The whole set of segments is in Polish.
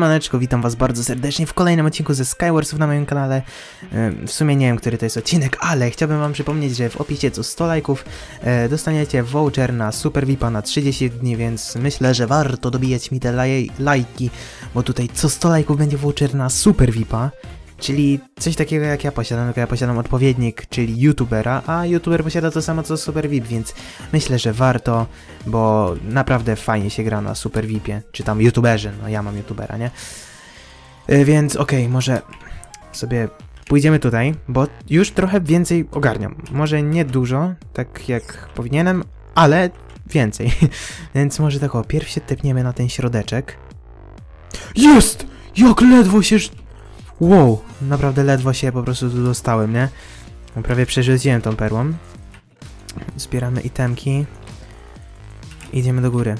Siemaneczko, witam was bardzo serdecznie w kolejnym odcinku ze Skywarsów na moim kanale. W sumie nie wiem, który to jest odcinek, ale chciałbym wam przypomnieć, że w opisie co 100 lajków e, dostaniecie voucher na Super VIPa na 30 dni, więc myślę, że warto dobijać mi te laj lajki, bo tutaj co 100 lajków będzie voucher na Super VIPa. Czyli coś takiego jak ja posiadam, tylko ja posiadam odpowiednik, czyli youtubera, a youtuber posiada to samo co Super VIP, więc myślę, że warto, bo naprawdę fajnie się gra na Super VIPie, czy tam youtuberzy, no ja mam youtubera, nie? Y, Więc okej, może sobie pójdziemy tutaj, bo już trochę więcej ogarniam. Może nie dużo, tak jak powinienem, ale więcej. Więc może tak o, pierw się tepniemy na ten środeczek. Jest! Jak ledwo się... Wow, naprawdę ledwo się po prostu tu dostałem, nie? Prawie przerzuciłem tą perłą. Zbieramy itemki. Idziemy do góry.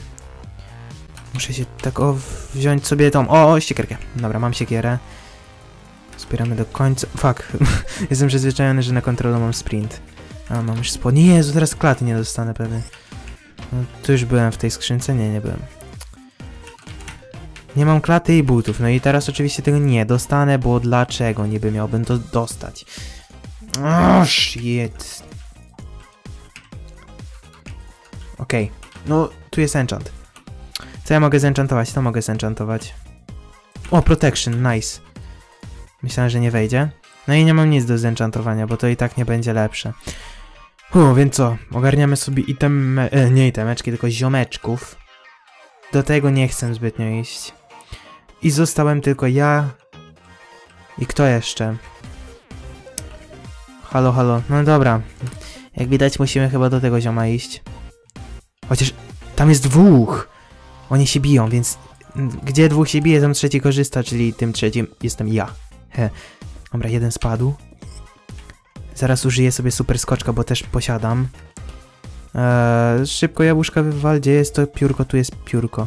Muszę się tak o wziąć sobie tą. O, o, siekierkę. Dobra, mam siekierę. Zbieramy do końca. Fuck. Jestem przyzwyczajony, że na kontrolu mam sprint. A, mam już spodnie. Jezu, teraz klaty nie dostanę pewnie. No, tu już byłem w tej skrzynce? Nie, nie byłem. Nie mam klaty i butów. No i teraz oczywiście tego nie dostanę, bo dlaczego niby miałbym to dostać? Oh, shit. Okej. No, tu jest enchant. Co ja mogę zenchantować? To mogę zenchantować. O, protection, nice. Myślałem, że nie wejdzie. No i nie mam nic do zenchantowania, bo to i tak nie będzie lepsze. U, więc co? Ogarniamy sobie item... E, nie itemeczki, tylko ziomeczków. Do tego nie chcę zbytnio iść. I zostałem tylko ja... I kto jeszcze? Halo, halo. No dobra. Jak widać musimy chyba do tego zioma iść. Chociaż tam jest dwóch. Oni się biją, więc gdzie dwóch się bije, tam trzeci korzysta, czyli tym trzecim jestem ja. He. Dobra, jeden spadł. Zaraz użyję sobie super skoczka, bo też posiadam. Eee, szybko jabłuszka wywal, gdzie jest to piórko? Tu jest piórko.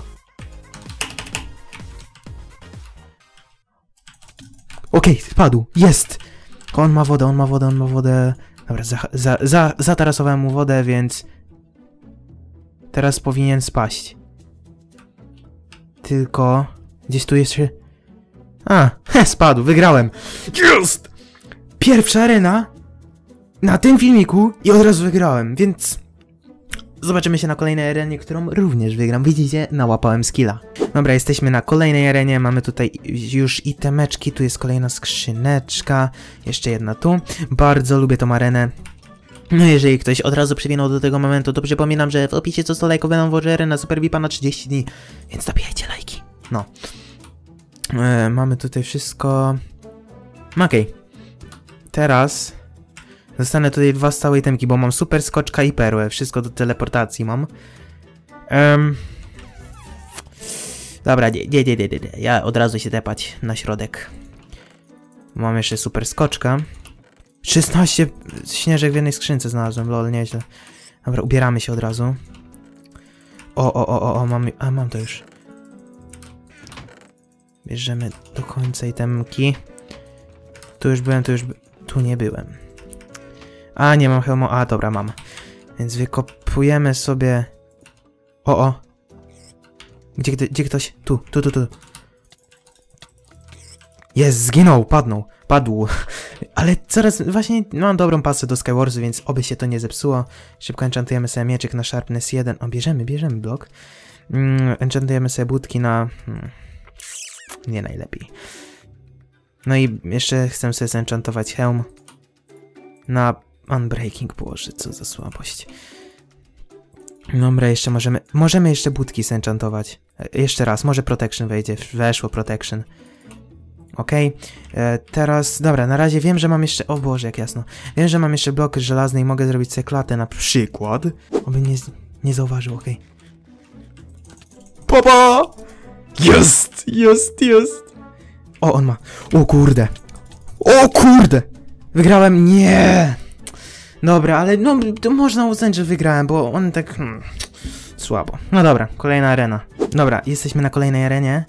Okej, spadł, jest! On ma wodę, on ma wodę, on ma wodę. Dobra, za, za, za, zatarasowałem mu wodę, więc... Teraz powinien spaść. Tylko... Gdzieś tu jeszcze... A, he, spadł, wygrałem. Jest! Pierwsza arena na tym filmiku i od razu wygrałem, więc... Zobaczymy się na kolejnej arenie, którą również wygram. Widzicie? Nałapałem skilla. Dobra, jesteśmy na kolejnej arenie, mamy tutaj już itemeczki, tu jest kolejna skrzyneczka, jeszcze jedna tu. Bardzo lubię tą arenę. No jeżeli ktoś od razu przywinął do tego momentu, to przypominam, że w opisie co 100 lajków będą włożery na Super VIPa na 30 dni, więc dobijajcie lajki. No. E, mamy tutaj wszystko... Okej. Teraz... Dostanę tutaj dwa stałe itemki, bo mam super skoczka i perłę. Wszystko do teleportacji mam. Em. Dobra, nie, nie, nie, nie, nie. Ja od razu się tepać na środek. Mam jeszcze super skoczka. 16 śnieżek w jednej skrzynce znalazłem, lol, nieźle. Dobra, ubieramy się od razu. O, o, o, o, o mam, a mam to już. Bierzemy do końca itemki. Tu już byłem, tu już, tu nie byłem. A, nie mam hełmu, a, dobra, mam. Więc wykopujemy sobie... O, o. Gdzie, gdzie, ktoś? Tu, tu, tu, tu. Jest, zginął, padnął, padł. Ale coraz, właśnie mam dobrą pasę do Skywarsu, więc oby się to nie zepsuło. Szybko enchantujemy sobie mieczyk na Sharpness 1. O, bierzemy, bierzemy blok. Mm, enchantujemy sobie budki na... Hmm, nie najlepiej. No i jeszcze chcę sobie zenchantować hełm na Unbreaking. Boże, co za słabość. Dobra, jeszcze możemy... Możemy jeszcze budki zenchantować. E, Jeszcze raz, może Protection wejdzie. Weszło Protection. Okej, e, teraz, dobra, na razie wiem, że mam jeszcze, o Boże, jak jasno, wiem, że mam jeszcze blok żelazny i mogę zrobić sobie klatę na przykład, oby nie, nie zauważył, okej. Papa! Jest, jest, jest! O, on ma, o kurde, o kurde! Wygrałem, nie! Dobra, ale no, to można uznać, że wygrałem, bo on tak, hmm, słabo. No dobra, kolejna arena. Dobra, jesteśmy na kolejnej arenie.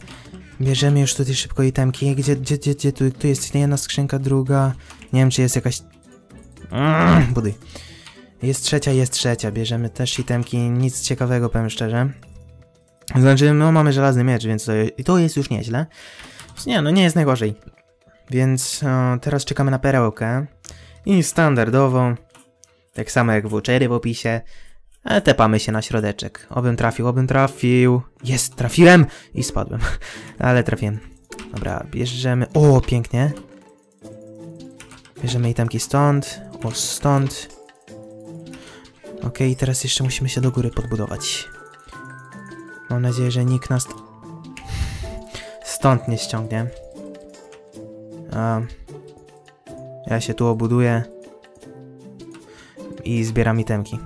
Bierzemy już tutaj szybko itemki. Gdzie, gdzie, gdzie, gdzie tu, tu jest jedna skrzynka, druga. Nie wiem, czy jest jakaś... Mm. Jest trzecia, jest trzecia. Bierzemy też itemki. Nic ciekawego, powiem szczerze. Znaczy, no mamy żelazny miecz, więc to, to jest już nieźle. Nie, no nie jest najgorzej. Więc o, teraz czekamy na perełkę. I standardowo, tak samo jak w w opisie, e, tepamy się na środeczek. Obym trafił, obym trafił. Jest, trafiłem! I spadłem. Ale trafiłem. Dobra, bierzemy... O, pięknie. Bierzemy itemki stąd. O, stąd. Ok, teraz jeszcze musimy się do góry podbudować. Mam nadzieję, że nikt nas stąd nie ściągnie. Ja się tu obuduję i zbieram itemki.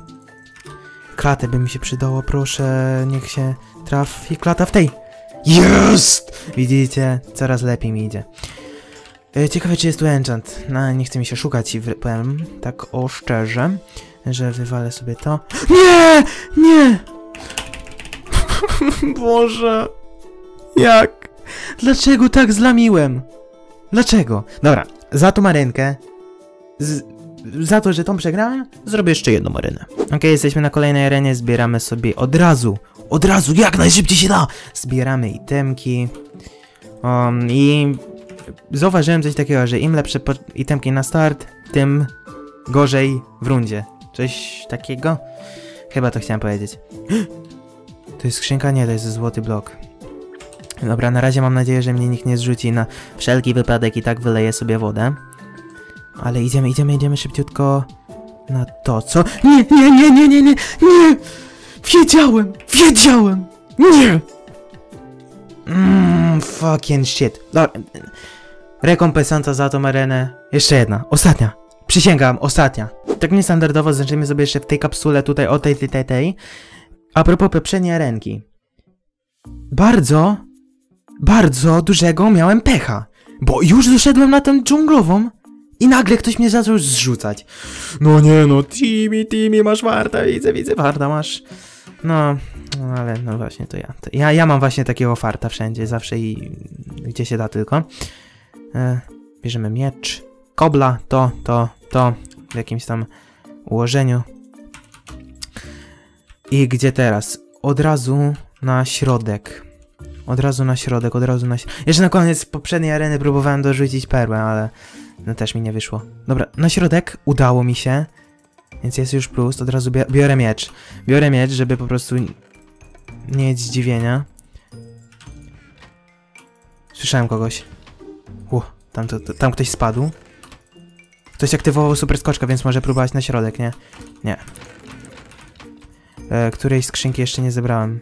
Klatę by mi się przydało, proszę, niech się trafi klata w tej. Jest! Widzicie, coraz lepiej mi idzie. E, ciekawe, czy jest tu enchant. No, nie chce mi się szukać i powiem tak o szczerze, że wywalę sobie to. Nie! Nie! Boże! Jak? Dlaczego tak zlamiłem? Dlaczego? Dobra, za tą arenkę, z, za to, że tą przegrałem, zrobię jeszcze jedną arenę. Ok, jesteśmy na kolejnej arenie, zbieramy sobie od razu, od razu, jak najszybciej się da! Zbieramy itemki. Um, I zauważyłem coś takiego, że im lepsze itemki na start, tym gorzej w rundzie. Coś takiego? Chyba to chciałem powiedzieć. To jest skrzynka? Nie, to jest złoty blok. Dobra, na razie mam nadzieję, że mnie nikt nie zrzuci na wszelki wypadek i tak wyleję sobie wodę. Ale idziemy, idziemy, idziemy szybciutko na to, co? Nie, nie, nie, nie, nie, nie, nie! Wiedziałem, wiedziałem! Nie! Mmm, fucking shit. Dobra. Rekompensanta za tą arenę. Jeszcze jedna, ostatnia. Przysięgam, ostatnia. Tak niestandardowo zaczniemy sobie jeszcze w tej kapsule tutaj o tej, tej, tej, tej. A propos poprzedniej arenki. Bardzo bardzo dużego miałem pecha. Bo już doszedłem na tę dżunglową i nagle ktoś mnie zaczął zrzucać. No nie no, Timmy, Timmy, masz warta, widzę, widzę, warta masz. No, no ale no właśnie, to ja. To ja, ja mam właśnie takiego farta wszędzie, zawsze i gdzie się da tylko. E, bierzemy miecz, kobla, to, to, to, w jakimś tam ułożeniu. I gdzie teraz? Od razu na środek. Od razu na środek, od razu na Jeszcze na koniec poprzedniej areny próbowałem dorzucić perłę, ale no też mi nie wyszło. Dobra, na środek udało mi się. Więc jest już plus, od razu biorę miecz. Biorę miecz, żeby po prostu nie mieć zdziwienia. Słyszałem kogoś. U, tam, to, to, tam ktoś spadł. Ktoś aktywował super skoczka, więc może próbować na środek, nie? Nie. E, której skrzynki jeszcze nie zebrałem.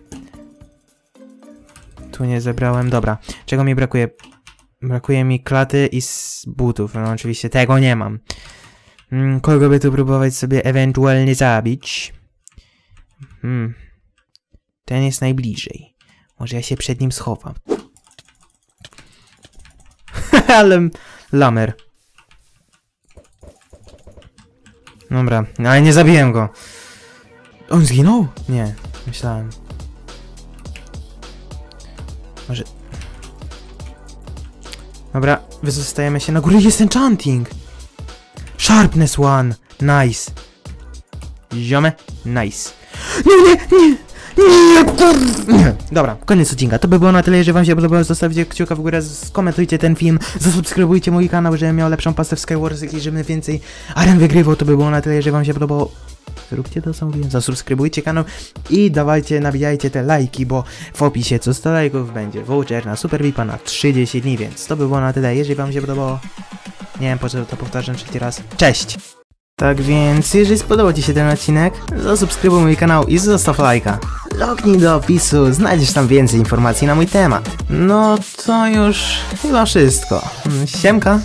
Tu nie zebrałem. Dobra. Czego mi brakuje? Brakuje mi klaty i z butów. No oczywiście tego nie mam. Hmm, kogo by tu próbować sobie ewentualnie zabić? Hmm. Ten jest najbliżej. Może ja się przed nim schowam. Ale lamer. Dobra, ale nie zabiłem go. On zginął? Nie, myślałem. Może... Dobra, wysostajemy się na górę. Jest enchanting! Sharpness one! Nice! Ziome? Nice. Nie, nie, nie! Nie, kur... Nie. Dobra, koniec odcinka. To by było na tyle. Jeżeli wam się podobało, zostawcie kciuka w górę, skomentujcie ten film, zasubskrybujcie mój kanał, żebym miał lepszą pastę w Skywars i żebym więcej aren wygrywał. To by było na tyle. Jeżeli wam się podobało, Zróbcie to, co mówiłem, zasubskrybujcie kanał i dawajcie, nabijajcie te lajki, bo w opisie co 100 lajków będzie voucher na Super VIPa na 30 dni, więc to by było na tyle. Jeżeli wam się podobało, nie wiem po co to powtarzam trzeci raz. Cześć! Tak więc, jeżeli spodobał Ci się ten odcinek, zasubskrybuj mój kanał i zostaw lajka. Lognij do opisu, znajdziesz tam więcej informacji na mój temat. No to już chyba wszystko. Siemka!